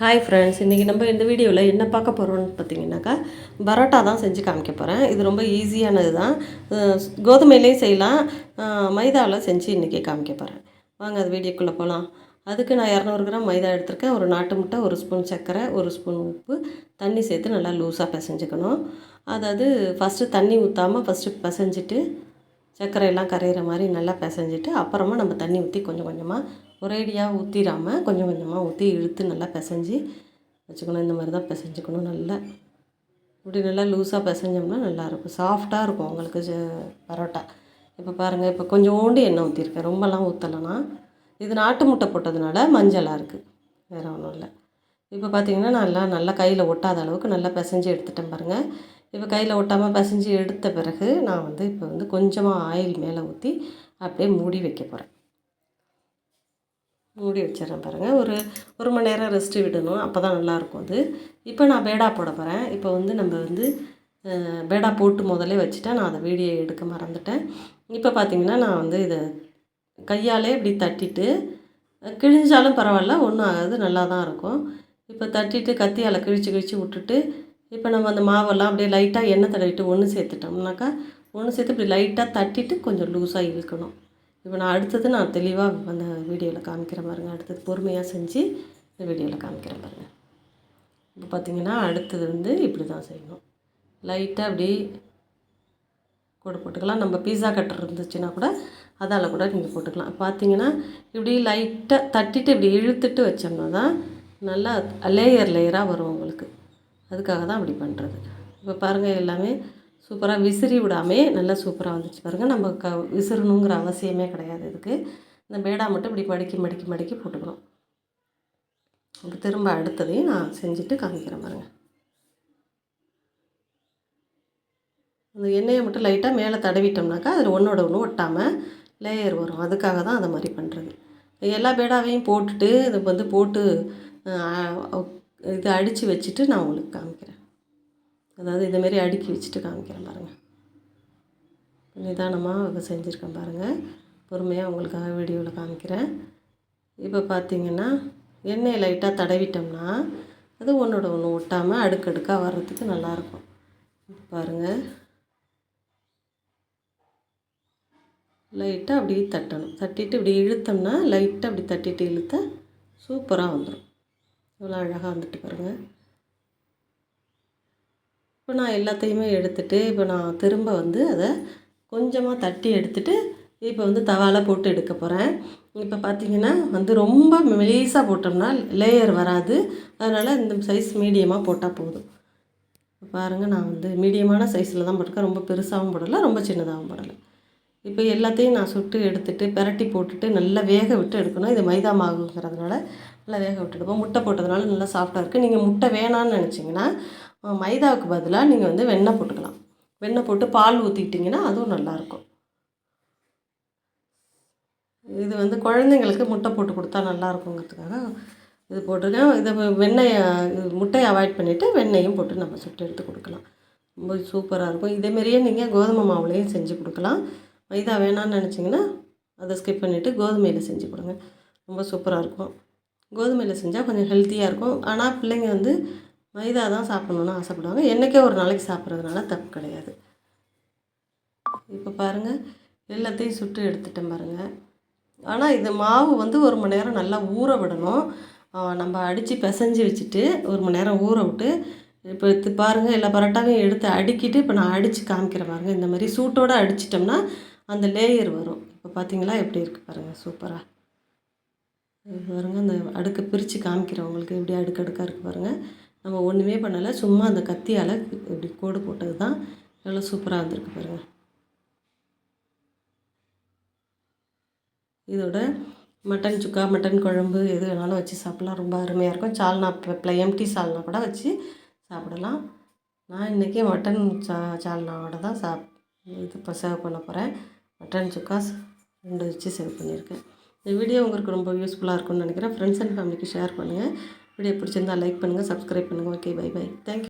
Hi friends இன்றைக்கி நம்ம இந்த வீடியோவில் என்ன பார்க்க போகிறோம்னு பார்த்தீங்கன்னாக்கா பரோட்டா தான் செஞ்சு காமிக்க போகிறேன் இது ரொம்ப ஈஸியானது தான். கோதுமையிலையும் செய்யலாம். மைதாவில் செஞ்சு இன்றைக்கி காமிக்க போகிறேன் வாங்க அது வீடியோக்குள்ளே போகலாம் அதுக்கு நான் இரநூறு கிராம் மைதா எடுத்திருக்கேன். ஒரு நாட்டு முட்டை ஒரு ஸ்பூன் சர்க்கரை ஒரு ஸ்பூன் உப்பு. தண்ணி சேர்த்து நல்லா லூஸாக பிசைஞ்சுக்கணும். அதாவது ஃபஸ்ட்டு தண்ணி ஊற்றாமல் ஃபஸ்ட்டு பிசைஞ்சிட்டு சர்க்கரை எல்லாம் கரையிற மாதிரி நல்லா பிசைஞ்சிட்டு அப்புறமா நம்ம தண்ணி ஊற்றி கொஞ்சம் கொஞ்சமாக ஒரேடியாக ஊற்றிடாமல் கொஞ்சம் கொஞ்சமாக ஊற்றி இழுத்து நல்லா பிசைஞ்சு வச்சுக்கணும். இந்த மாதிரி தான் பிசைஞ்சுக்கணும். நல்லா இப்படி நல்லா லூஸாக பிசைஞ்சோம்னா நல்லாயிருக்கும். சாஃப்டாக இருக்கும் உங்களுக்கு பரோட்டா. இப்போ பாருங்கள் இப்போ கொஞ்சோண்டு எண்ணெய் ஊற்றிருக்கேன் ரொம்பலாம் ஊற்றலைன்னா இது நாட்டு முட்டை போட்டதுனால மஞ்சளாக இருக்குது வேறு ஒன்றும் இல்லை. இப்போ பார்த்தீங்கன்னா நல்லா நல்லா கையில் ஒட்டாத அளவுக்கு நல்லா பிசைஞ்சு எடுத்துட்டேன் பாருங்கள் இப்போ கையில் ஒட்டாமல் பிசைஞ்சு எடுத்த பிறகு நான் வந்து இப்போ வந்து கொஞ்சமாக ஆயில் மேலே ஊற்றி அப்படியே மூடி வைக்க போகிறேன். மூடி வச்சிடுறேன் பாருங்கள் ஒரு ஒரு மணி நேரம் ரெஸ்ட்டு விடணும். அப்போ தான் நல்லாயிருக்கும் அது. இப்போ நான் பேடா போட போகிறேன். இப்போ வந்து நம்ம வந்து பேடா போட்டு முதலே வச்சுட்டேன். நான் அதை வீடியோ எடுக்க மறந்துட்டேன். இப்போ பார்த்தீங்கன்னா நான் வந்து இதை கையாலே இப்படி தட்டிட்டு கிழிஞ்சாலும் பரவாயில்ல ஒன்றும் ஆகாது நல்லா தான் இருக்கும். இப்போ தட்டிட்டு கத்தியால் கிழிச்சு கிழிச்சு விட்டுட்டு இப்போ நம்ம அந்த மாவெல்லாம் அப்படியே லைட்டாக எண்ணெய் தடவிட்டு ஒன்று சேர்த்துட்டோம்னாக்கா ஒன்று சேர்த்து இப்படி லைட்டாக தட்டிட்டு கொஞ்சம் லூஸாக இழுக்கணும். இப்போ நான் அடுத்தது நான் தெளிவாக அந்த வீடியோவில் காமிக்கிறேன் பாருங்க. அடுத்தது பொறுமையாக செஞ்சு இந்த வீடியோவில் காமிக்கிறேன் பாருங்க. இப்போ பார்த்தீங்கன்னா அடுத்தது வந்து இப்படி தான் செய்யணும் லைட்டாக அப்படி கூட போட்டுக்கலாம். நம்ம பீஸா கட்டர் இருந்துச்சுன்னா கூட அதால் கூட நீங்கள் போட்டுக்கலாம். பார்த்தீங்கன்னா இப்படி லைட்டாக தட்டிட்டு இப்படி இழுத்துட்டு வச்சோம்னா தான் நல்லா லேயர் லேயராக வரும் உங்களுக்கு. அதுக்காக தான் அப்படி பண்ணுறது இப்போ பாருங்கள் எல்லாமே சூப்பராக விசிறி விடாமே நல்லா சூப்பராக வந்துச்சு பாருங்கள் நம்ம க விசிறணுங்கிற அவசியமே கிடையாது இதுக்கு. இந்த பேடா மட்டும் இப்படி மடிக்கி மடிக்கி மடிக்கி போட்டுக்கணும். இப்போ திரும்ப அடுத்ததையும் நான் செஞ்சுட்டு காமிக்கிறேன் பாருங்கள் அந்த எண்ணெயை மட்டும் லைட்டாக மேலே தடவிட்டோம்னாக்கா அதில் ஒன்றோட ஒன்று ஒட்டாமல் லேயர் வரும். அதுக்காக தான் அதை மாதிரி பண்ணுறது எல்லா பேடாவையும் போட்டுட்டு இது வந்து போட்டு இது அடித்து வச்சுட்டு நான் உங்களுக்கு காமிக்கிறேன். அதாவது இதுமாரி அடுக்கி வச்சுட்டு காமிக்கிறேன் பாருங்கள் நிதானமாக செஞ்சுருக்கேன் பாருங்கள் பொறுமையாக உங்களுக்காக வீடியோவில் காமிக்கிறேன். இப்போ பார்த்தீங்கன்னா எண்ணெயை லைட்டாக தடவிட்டோம்னா அது ஒன்றோட ஒன்று ஒட்டாமல் அடுக்கடுக்காக வர்றதுக்கு நல்லாயிருக்கும். பாருங்கள் லைட்டாக அப்படியே தட்டணும். தட்டிட்டு இப்படி இழுத்தோம்னா லைட்டாக அப்படி தட்டிட்டு இழுத்தா சூப்பராக வந்துடும் எவ்வளோ அழகாக வந்துட்டு பாருங்கள் இப்போ நான் எல்லாத்தையுமே எடுத்துட்டு இப்போ நான் திரும்ப வந்து அதை கொஞ்சமாக தட்டி எடுத்துட்டு இப்போ வந்து தவால போட்டு எடுக்க போகிறேன் இப்போ பார்த்தீங்கன்னா வந்து ரொம்ப மெலீஸாக போட்டோம்னா லேயர் வராது. அதனால் இந்த சைஸ் மீடியமாக போட்டால் போதும். இப்போ பாருங்கள் நான் வந்து மீடியமான சைஸில் தான் போட்டிருக்கேன். ரொம்ப பெருசாகவும் போடலை ரொம்ப சின்னதாகவும் போடலை. இப்போ எல்லாத்தையும் நான் சுட்டு எடுத்துட்டு பெரட்டி போட்டுட்டு நல்லா வேக விட்டு எடுக்கணும். இது மைதா மாவுங்கிறதுனால நல்லா வேக விட்டு எடுப்போம். முட்டை போட்டதுனால நல்லா சாஃப்டாக இருக்குது நீங்கள் முட்டை வேணான்னு நினச்சிங்கன்னா மைதாவுக்கு பதிலாக நீங்கள் வந்து வெண்ணெய் போட்டுக்கலாம். வெண்ணெய் போட்டு பால் ஊற்றிக்கிட்டிங்கன்னா அதுவும் நல்லாயிருக்கும் இது வந்து குழந்தைங்களுக்கு முட்டை போட்டு கொடுத்தா நல்லா இருக்குங்கிறதுக்காக இது போட்டிருக்கேன். இதை வெண்ணெயை இது முட்டையை அவாய்ட் பண்ணிவிட்டு வெண்ணெயும் போட்டு நம்ம சுட்டு எடுத்து கொடுக்கலாம். ரொம்ப சூப்பராக இருக்கும். இதேமாரியே நீங்கள் கோதுமை மாவுலேயும் செஞ்சு கொடுக்கலாம். மைதா வேணான்னு நினச்சிங்கன்னா அதை ஸ்கிப் பண்ணிவிட்டு கோதுமையில் செஞ்சு கொடுங்க. ரொம்ப சூப்பராக இருக்கும். கோதுமையில் செஞ்சால் கொஞ்சம் ஹெல்த்தியாக இருக்கும். ஆனால் பிள்ளைங்க வந்து மைதா தான் சாப்பிட்ணுன்னு ஆசைப்படுவாங்க. என்றைக்கே ஒரு நாளைக்கு சாப்பிட்றதுனால தப்பு கிடையாது. இப்போ பாருங்கள் எல்லாத்தையும் சுட்டு எடுத்துட்டேன் பாருங்கள் ஆனால் இந்த மாவு வந்து ஒரு மணி நேரம் நல்லா ஊற விடணும். நம்ம அடித்து பிசைஞ்சு வச்சுட்டு ஒரு மணி நேரம் ஊற விட்டு இப்போ இது பாருங்கள் எல்லா பரோட்டாவையும் எடுத்து அடுக்கிட்டு இப்போ நான் அடித்து காமிக்கிறேன் பாருங்கள் இந்த மாதிரி சூட்டோடு அடிச்சிட்டோம்னா அந்த லேயர் வரும். இப்போ பார்த்தீங்களா எப்படி இருக்குது பாருங்கள் சூப்பராக பாருங்கள் பாருங்க. அந்த அடுக்கை பிரித்து காமிக்கிறவங்களுக்கு எப்படி அடுக்கடுக்காக இருக்குது பாருங்கள் நம்ம ஒன்றுமே பண்ணலை. சும்மா அந்த கத்தியால் இப்படி கோடு போட்டது தான் எவ்வளோ சூப்பராக வந்திருக்கு பாருங்கள் இதோட மட்டன் சுக்கா மட்டன் குழம்பு எது வேணாலும் வச்சு சாப்பிட்லாம். ரொம்ப அருமையாக இருக்கும். சால்னா இப்போ எம்டி சால்னா கூட வச்சு சாப்பிடலாம். நான் இன்றைக்கி மட்டன் சா சால்னாவோட தான் சாப் இது இப்போ சர்வ் பண்ண போகிறேன் மட்டன் சுக்காஸ் ரெண்டு வச்சு சேவ் பண்ணியிருக்கேன். இந்த வீடியோ உங்களுக்கு ரொம்ப யூஸ்ஃபுல்லாக இருக்கும்னு நினைக்கிறேன். ஃப்ரெண்ட்ஸ் அண்ட் ஃபேமிலிக்கு ஷேர் பண்ணுங்கள் வீடியோ பிடிச்சிருந்தா லைக் பண்ணுங்கள் சப்ஸ்கிரைப் பண்ணுங்கள் okay bye bye thank you